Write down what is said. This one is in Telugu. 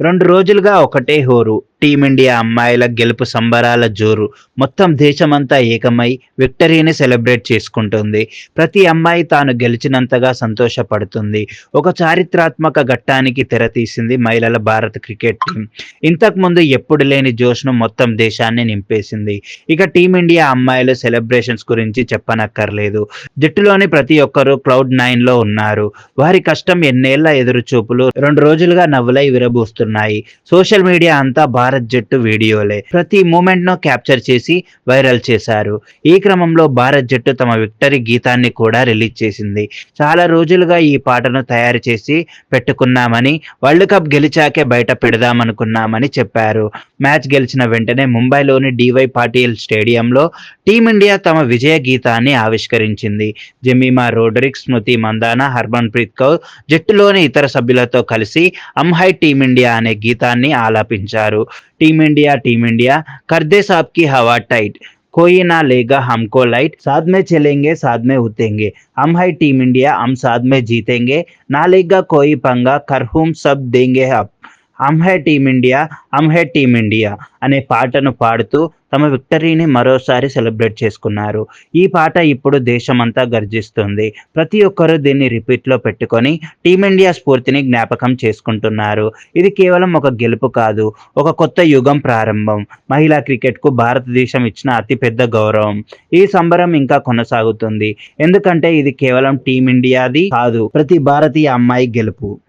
రెండు రోజులుగా ఒకటే హోరు. టీమిండియా అమ్మాయిల గెలుపు సంబరాల జోరు. మొత్తం దేశమంతా ఏకమై విక్టరీని సెలబ్రేట్ చేసుకుంటుంది. ప్రతి అమ్మాయి తాను గెలిచినంతగా సంతోషపడుతుంది. ఒక చారిత్రాత్మక ఘట్టానికి తెరతీసింది మహిళల భారత క్రికెట్ టీం. ఇంతకు ముందు ఎప్పుడు లేని జోష్ను మొత్తం దేశాన్ని నింపేసింది. ఇక టీమిండియా అమ్మాయిల సెలబ్రేషన్స్ గురించి చెప్పనక్కర్లేదు. జట్టులోని ప్రతి ఒక్కరూ క్లౌడ్ నైన్లో ఉన్నారు. వారి కష్టం ఎన్నేళ్ళ ఎదురుచూపులు రెండు రోజులుగా నవ్వులై విరబూస్తున్నాయి సోషల్ మీడియా అంతా భారత్ జట్టు వీడియోలే. ప్రతి మూమెంట్ను క్యాప్చర్ చేసి వైరల్ చేశారు. ఈ క్రమంలో భారత్ జట్టు తమ విక్టరీ గీతాన్ని కూడా రిలీజ్ చేసింది. చాలా రోజులుగా ఈ పాటను తయారు చేసి పెట్టుకున్నామని వరల్డ్ కప్ గెలిచాకే బయట పెడదామనుకున్నామని చెప్పారు. మ్యాచ్ గెలిచిన వెంటనే ముంబైలోని డివై పాటిల్ స్టేడియంలో టీమిండియా తమ విజయ గీతాన్ని ఆవిష్కరించింది. జమీమా రోడ్రిక్ స్మృతి మందానా హర్మన్ ప్రీత్ కౌర్ జట్టులోని ఇతర సభ్యులతో కలిసి అంహై టీమిండియా అనే గీతాన్ని ఆలాపించారు టీమిండియా టీమిండియా కర్దే సాబ్ కి హవా టైట్ कोई ना लेगा हमको लाइट साथ में चलेंगे साथ में उतेंगे हम है टीम इंडिया हम साथ में जीतेंगे ना लेगा कोई पंगा कर हम सब देंगे अब అంహే టీమిండియా అంహే ఇండియా ఇండియా అనే పాటను పాడుతూ తమ విక్టరీని మరోసారి సెలబ్రేట్ చేసుకున్నారు. ఈ పాట ఇప్పుడు దేశమంతా గర్జిస్తుంది. ప్రతి ఒక్కరూ దీన్ని రిపీట్లో పెట్టుకొని టీమిండియా స్ఫూర్తిని జ్ఞాపకం చేసుకుంటున్నారు. ఇది కేవలం ఒక గెలుపు కాదు ఒక కొత్త యుగం ప్రారంభం. మహిళా క్రికెట్కు భారతదేశం ఇచ్చిన అతిపెద్ద గౌరవం. ఈ సంబరం ఇంకా కొనసాగుతుంది. ఎందుకంటే ఇది కేవలం టీమిండియాది కాదు ప్రతి భారతీయ అమ్మాయి గెలుపు.